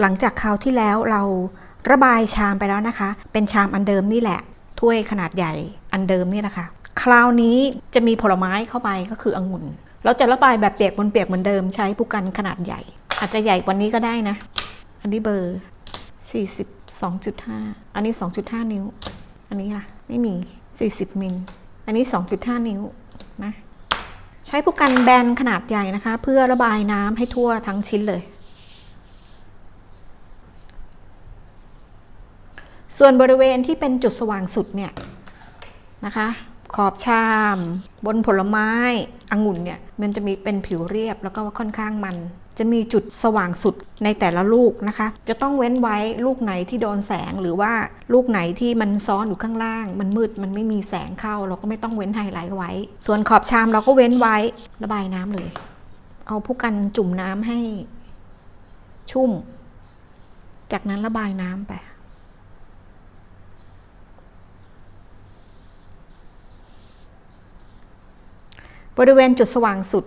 หลังจากคราวที่แล้วเราระบายชามไปแล้วนะคะ เป็นชามอันเดิมนี่แหละ ถ้วยขนาดใหญ่อันเดิมนี่แหละค่ะ คราวนี้จะมีผลไม้เข้าไปก็คือองุ่น เราจะระบายแบบเปียกบนเปียกเหมือนเดิมใช้ผู้กันขนาดใหญ่ อาจจะใหญ่กว่านี้ก็ได้นะ อันนี้เบอร์ 42.5 อันนี้ 2.5 นิ้ว อันนี้ล่ะ ไม่มี 40 มิล อันนี้ 2.5 นิ้วนะ ใช้ผู้กันแบนขนาดใหญ่นะคะ เพื่อระบายน้ำให้ทั่วทั้งชิ้นเลย ส่วนบริเวณที่เป็นจุดสว่างสุดเนี่ยนะคะขอบชาม บนผลไม้องุ่นเนี่ยมันจะมีเป็นผิวเรียบแล้วก็ค่อนข้างมัน จะมีจุดสว่างสุดในแต่ละลูกนะคะ จะต้องเว้นไว้ลูกไหนที่โดนแสงหรือว่าลูกไหนที่มันซ้อนอยู่ข้างล่าง มันมืดมันไม่มีแสงเข้า เราก็ไม่ต้องเว้นไฮไลท์ไว้ ส่วนขอบชามเราก็เว้นไว้ระบายน้ำเลย เอาผู้กันจุ่มน้ำให้ชุ่ม จากนั้นระบายน้ำไป บริเวณจุดสว่างสุด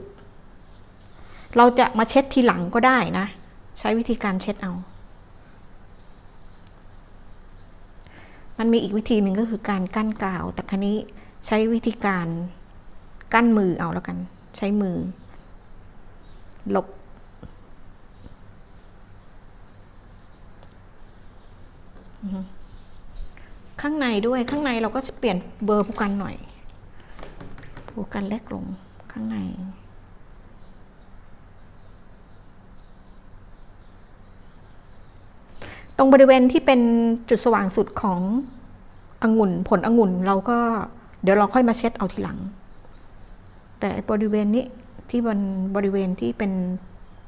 เราจะมาเช็ดทีหลังก็ได้นะ ใช้วิธีการเช็ดเอา มันมีอีกวิธีหนึ่งก็คือการกั้นกาว แต่ครั้นี้ใช้วิธีการกั้นมือเอาแล้วกัน ใช้มือลบข้างในด้วยข้างในเราก็เปลี่ยนเบอร์ผู้กันหน่อยูกันเล็กลงข้างใน ตรงบริเวณที่เป็นจุดสว่างสุดขององุ่นผลองุ่นเราก็เดี๋ยวเราค่อยมาเช็ดเอาทีหลัง แต่บริเวณนี้ที่บนบริเวณที่เป็น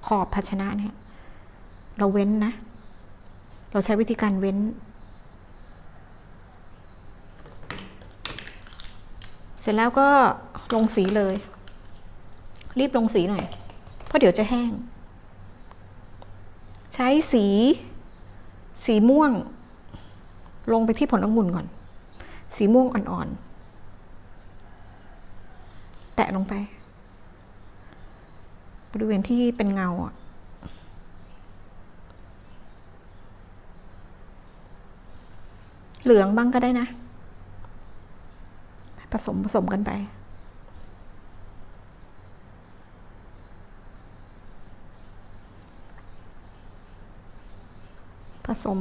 ขอบภาชนะเนี่ยเราเว้นนะ เราใช้วิธีการเว้น เสร็จแล้วก็ ลงสีเลย รีบลงสีหน่อย เพราะเดี๋ยวจะแห้ง ใช้สี สีม่วง ลงไปที่ผลองุ่นก่อน สีม่วงอ่อนๆ แตะลงไป บริเวณที่เป็นเงาอะเหลืองบ้างก็ได้นะ ผสมผสมกันไป สม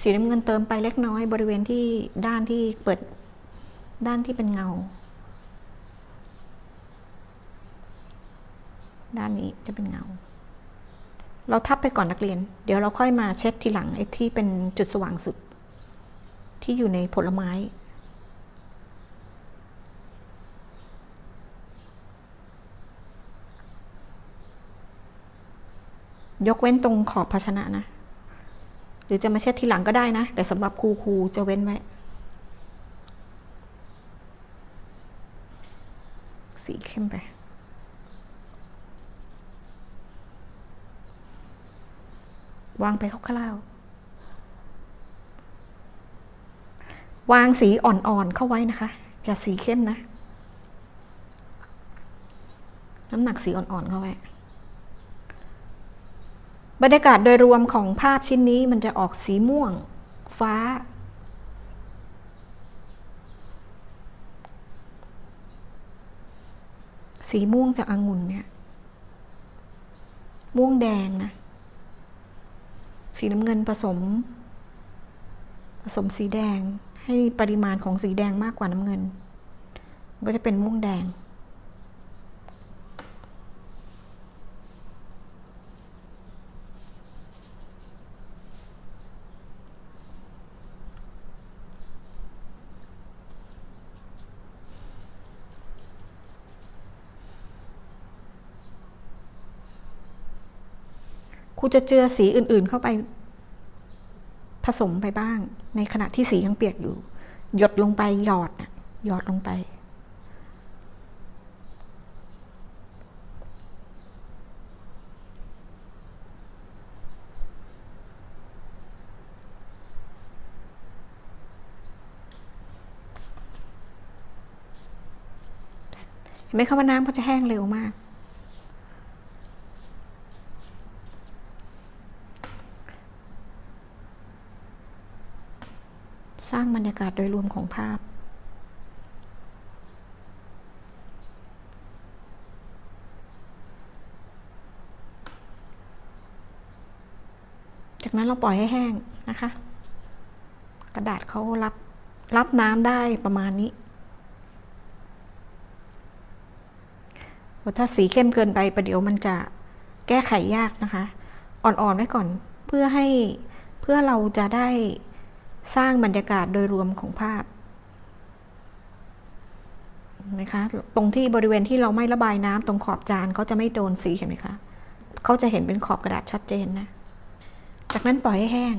สีน้ำเงินเติมไปเล็กน้อยบริเวณที่ด้านที่เปิดด้านที่เป็นเงา ด้านนี้จะเป็นเงา เราทับไปก่อนนักเรียน เดี๋ยวเราค่อยมาเช็ดทีหลังไอ้ที่เป็นจุดสว่างสุด ที่อยู่ในผลไม้ยกเว้นตรงขอบภาชนะนะ หรือจะมาเช็ดทีหลังก็ได้นะ แต่สำหรับครูครูจะเว้นไว้สีเข้มไป วางไปคร่าวๆวางสีอ่อนๆเข้าไว้นะคะ อย่าสีเข้มนะ น้ำหนักสีอ่อนๆเข้าไว้ บรรยากาศโดยรวมของภาพชิ้นนี้มันจะออกสีม่วง ฟ้า สีม่วงจากองุ่นเนี่ย ม่วงแดงนะ สีน้ำเงินผสม ผสมสีแดงให้ปริมาณของสีแดงมากกว่าน้ำเงินมันก็จะเป็นม่วงแดง ครูจะเจือสีอื่นๆเข้าไป ผสมไปบ้าง ในขณะที่สียังเปียกอยู่ หยดลงไปหยอดน่ะหยอดลงไป เห็นไหมคะว่าน้ำเขาจะแห้งเร็วมาก ร้างบรรยากาศโดยรวมของภาพ จากนั้นเราปล่อยให้แห้งนะคะ กระดาษเขารับรับน้ำได้ประมาณนี้ถ้าสีเข้มเกินไปประเดี๋ยวมันจะแก้ไขยากนะคะ อ่อนๆไว้ก่อนเพื่อให้เพื่อเราจะได้ สร้างบรรยากาศโดยรวมของภาพนะคะตรงที่บริเวณที่เราไม่ระบายน้ำตรงขอบจานเขาจะไม่โดนสีเห็นไหมคะเขาจะเห็นเป็นขอบกระดาษชัดเจนนะ จากนั้นปล่อยให้แห้ง